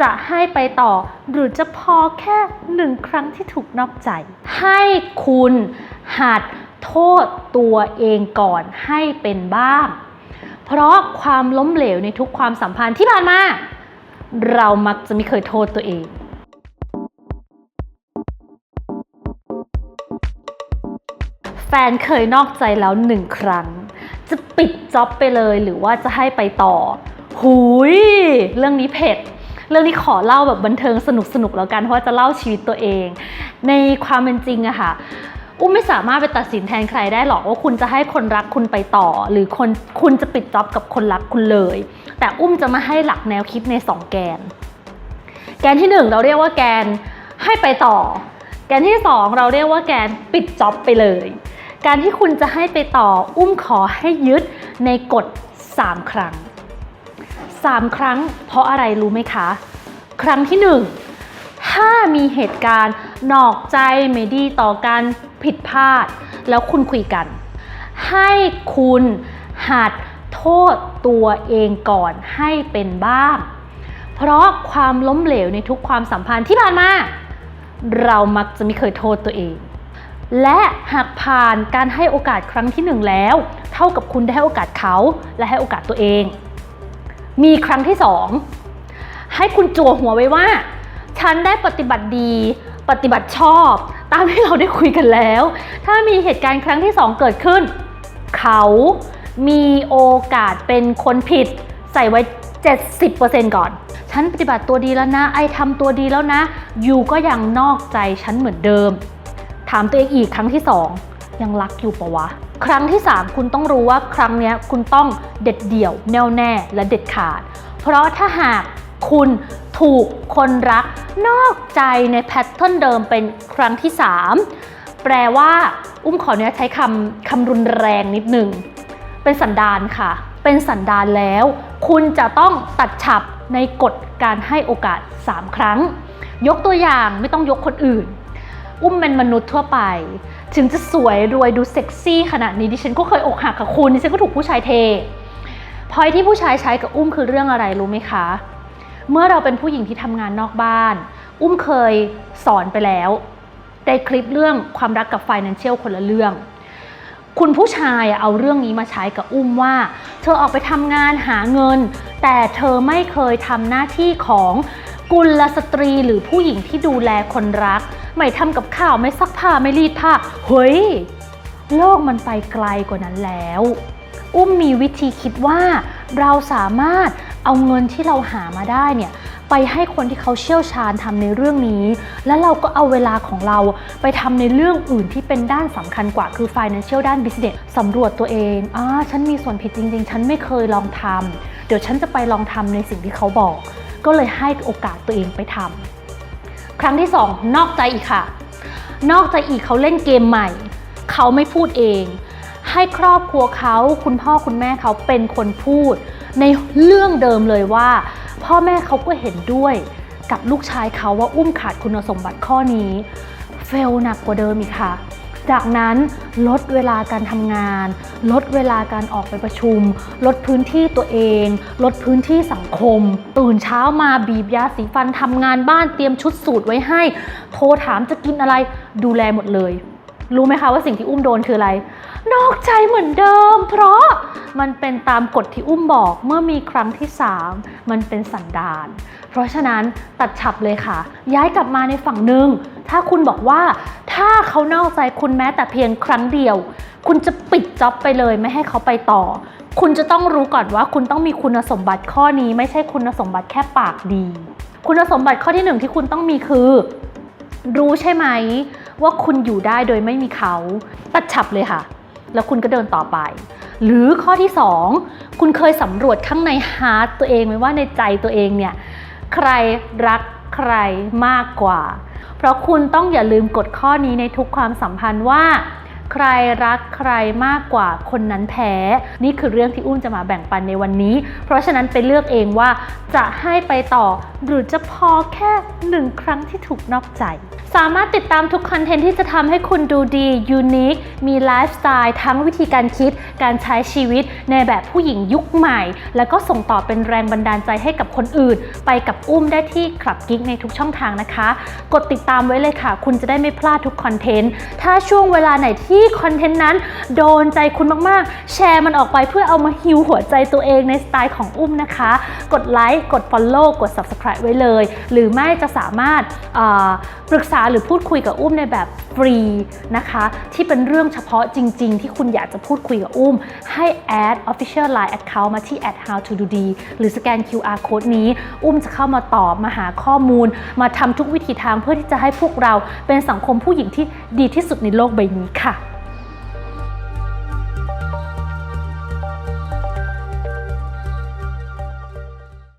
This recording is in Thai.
จะให้ไปต่อ หรือจะพอแค่หนึ่งครั้งที่ถูกนอกใจ ให้คุณหัดโทษตัวเองก่อนให้เป็นบ้าง เพราะความล้มเหลวในทุกความสัมพันธ์ที่ผ่านมา เรามักจะไม่เคยโทษตัวเองแฟนเคยนอกใจแล้วหนึ่งครั้ง จะปิดจ็อบไปเลยหรือว่าจะให้ไปต่อ หุย เรื่องนี้เผ็ด เรื่องนี้ขอเล่าแบบบันเทิงสนุกสนุกๆแล้วกันเพราะว่าจะเล่าชีวิตตัวเอง ในความเป็นจริงอะค่ะอุ้มไม่สามารถไปตัดสินแทนใครได้หรอกว่าคุณจะให้คนรักคุณไปต่อ หรือคนคุณจะปิดจ็อบกับคนรักคุณเลย แต่อุ้มจะมาให้หลักแนวคิดในสองแกน แกนที่หนึ่งเราเรียกว่าแกนให้ไปต่อ แกนที่สองเราเรียกว่าแกนปิดจ็อบไปเลย การที่คุณจะให้ไปต่อ อุ้มขอให้ยึดในกฎ 3 ครั้ง 3 ครั้ง เพราะอะไรรู้ไหมคะ ครั้งที่ 1 ถ้ามีเหตุการณ์นอกใจไม่ดีต่อกันผิดพลาด แล้วคุณคุยกัน ให้คุณหัดโทษตัวเองก่อนให้เป็นบ้าง เพราะความล้มเหลวในทุกความสัมพันธ์ที่ผ่านมา เรามักจะไม่เคยโทษตัวเองและหากผ่านการให้โอกาสครั้งที่หนึ่งแล้ว เท่ากับคุณได้ให้โอกาสเขาและให้โอกาสตัวเอง มีครั้งที่สองให้คุณจั่วหัวไว้ว่า ฉันได้ปฏิบัติดี ปฏิบัติชอบ ตามที่เราได้คุยกันแล้ว ถ้ามีเหตุการณ์ครั้งที่สองเกิดขึ้น เขามีโอกาสเป็นคนผิด ใส่ไว้ 70%ก่อน ฉันปฏิบัติตัวดีแล้วนะ ไอทำตัวดีแล้วนะ อยู่ก็ยังนอกใจฉันเหมือนเดิม ถามตัวเองอีกครั้งที่2ยังรักอยู่ปะวะ ครั้งที่ 3 คุณต้องรู้ว่าครั้งนี้คุณต้องเด็ดเดี่ยว แน่วแน่และเด็ดขาด เพราะถ้าหากคุณถูกคนรักนอกใจในแพทเทิร์นเดิมเป็นครั้งที่ 3 แปลว่า อุ้มขอเนี้ยใช้คำคำรุนแรงนิดหนึ่ง เป็นสันดานค่ะ เป็นสันดานแล้ว คุณจะต้องตัดฉับในกฎการให้โอกาส 3 ครั้ง ยกตัวอย่างไม่ต้องยกคนอื่น อุ้มเป็นมนุษย์ทั่วไป ถึงจะสวยรวยดูเซ็กซี่ขนาดนี้ดิฉันก็เคยอกหักกับคุณดิฉันก็ถูกผู้ชายเทพอยที่ผู้ชายใช้กับอุ้มคือเรื่องอะไรรู้ไหมคะ เมื่อเราเป็นผู้หญิงที่ทำงานนอกบ้าน อุ้มเคยสอนไปแล้วในคลิปเรื่องความรักกับ Financial คนละเรื่อง คุณผู้ชายเอาเรื่องนี้มาใช้กับอุ้มว่า เธอออกไปทำงานหาเงิน แต่เธอไม่เคยทำหน้าที่ของ กุลสตรีหรือผู้หญิงที่ดูแลคนรัก ไม่ทำกับข้าวไม่ซักผ้าไม่รีดผ้า เฮ้ย โลกมันไปไกลกว่านั้นแล้ว อุ้มมีวิธีคิดว่าเราสามารถเอาเงินที่เราหามาได้เนี่ยไปให้คนที่เขาเชี่ยวชาญทำในเรื่องนี้ แล้วเราก็เอาเวลาของเราไปทำในเรื่องอื่นที่เป็นด้านสำคัญกว่าคือ financial ด้าน business สำรวจตัวเองอ่าฉันมีส่วนผิดจริง ๆ ฉันไม่เคยลองทำเดี๋ยวฉันจะไปลองทำในสิ่งที่เขาบอก ก็เลยให้โอกาสตัวเองไปทำครั้งที่สองนอกใจอีกค่ะ นอกใจอีกเขาเล่นเกมใหม่ เขาไม่พูดเอง ให้ครอบครัวเขาคุณพ่อคุณแม่เขาเป็นคนพูด ในเรื่องเดิมเลยว่า พ่อแม่เขาก็เห็นด้วยกับลูกชายเขาว่าอุ้มขาดคุณสมบัติข้อนี้ เฟลหนักกว่าเดิมอีกค่ะ จากนั้นลดเวลาการทำงาน ลดเวลาการออกไปประชุม ลดพื้นที่ตัวเอง ลดพื้นที่สังคม ตื่นเช้ามาบีบยาสีฟันทำงานบ้านเตรียมชุดสูตรไว้ให้ โทรถามจะกินอะไรดูแลหมดเลย รู้ไหมคะว่าสิ่งที่อุ้มโดนคืออะไร นอกใจเหมือนเดิม เพราะมันเป็นตามกฎที่อุ้มบอกเมื่อมีครั้งที่ 3 มันเป็นสันดาน เพราะฉะนั้นตัดฉับเลยค่ะ ย้ายกลับมาในฝั่งหนึ่ง ถ้าคุณบอกว่าถ้าเขานอกใจคุณแม้แต่เพียงครั้งเดียว คุณจะปิดจ็อบไปเลยไม่ให้เขาไปต่อ คุณจะต้องรู้ก่อนว่าคุณต้องมีคุณสมบัติข้อนี้ ไม่ใช่คุณสมบัติแค่ปากดี คุณสมบัติข้อที่หนึ่งที่คุณต้องมีคือ รู้ใช่ไหม ว่าคุณอยู่ได้โดยไม่มีเขา ตัดฉับเลยค่ะ แล้วคุณก็เดินต่อไป หรือข้อที่ 2 คุณเคยสำรวจข้างในฮาร์ตตัวเองไหมว่าในใจตัวเองเนี่ยใครรักใครมากกว่า เพราะคุณต้องอย่าลืมกฎข้อนี้ในทุกความสัมพันธ์ว่า ใครรักใครมากกว่าคนนั้นแพ้ นี่คือเรื่องที่อุ้มจะมาแบ่งปันในวันนี้ เพราะฉะนั้นไปเลือกเองว่าจะให้ไปต่อ หรือจะพอแค่หนึ่งครั้งที่ถูกนอกใจ สามารถติดตามทุกคอนเทนต์ที่จะทำให้คุณดูดียูนิคมีไลฟ์สไตล์ทั้งวิธีการคิด การใช้ชีวิตในแบบผู้หญิงยุคใหม่ แล้วก็ส่งต่อเป็นแรงบันดาลใจให้กับคนอื่น ไปกับอุ้มได้ที่คลับกิ๊กในทุกช่องทางนะคะ กดติดตามไว้เลยค่ะ คุณจะได้ไม่พลาดทุกคอนเทนต์ถ้าช่วงเวลาไหนที่ที่คอนเทนต์นั้นโดนใจคุณมากๆ แชร์มันออกไปเพื่อเอามาฮิวหัวใจตัวเองในสไตล์ของอุ้มนะคะ กดไลค์กด Follow กด Subscribe ไว้เลย หรือไม่จะสามารถปรึกษาหรือพูดคุยกับอุ้มในแบบฟรีนะคะ ที่เป็นเรื่องเฉพาะจริง ๆ ที่คุณอยากจะพูดคุยกับอุ้ม ให้แอด official line account มาที่ at how to do d หรือสแกน QR code นี้ อุ้มจะเข้ามาตอบมาหาข้อมูล มาทำทุกวิธีทางเพื่อที่จะให้พวกเราเป็นสังคมผู้หญิงที่ดีที่สุดในโลกใบนี้ค่ะ